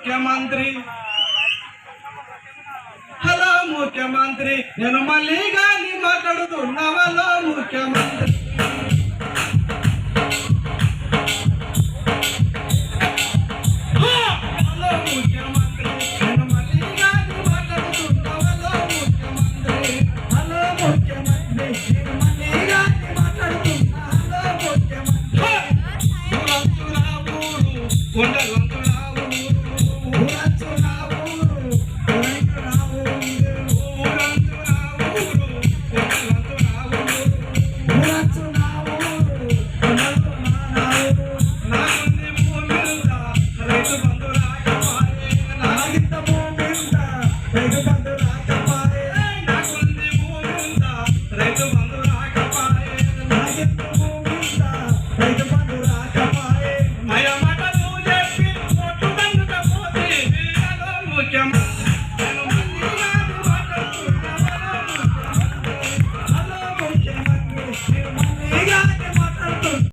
ముఖ్యమంత్రి. హలో ముఖ్యమంత్రి నేను మళ్ళీ గాని మాట్లాడుతున్నావలో ముఖ్యమంత్రి. Wonderland. Hear my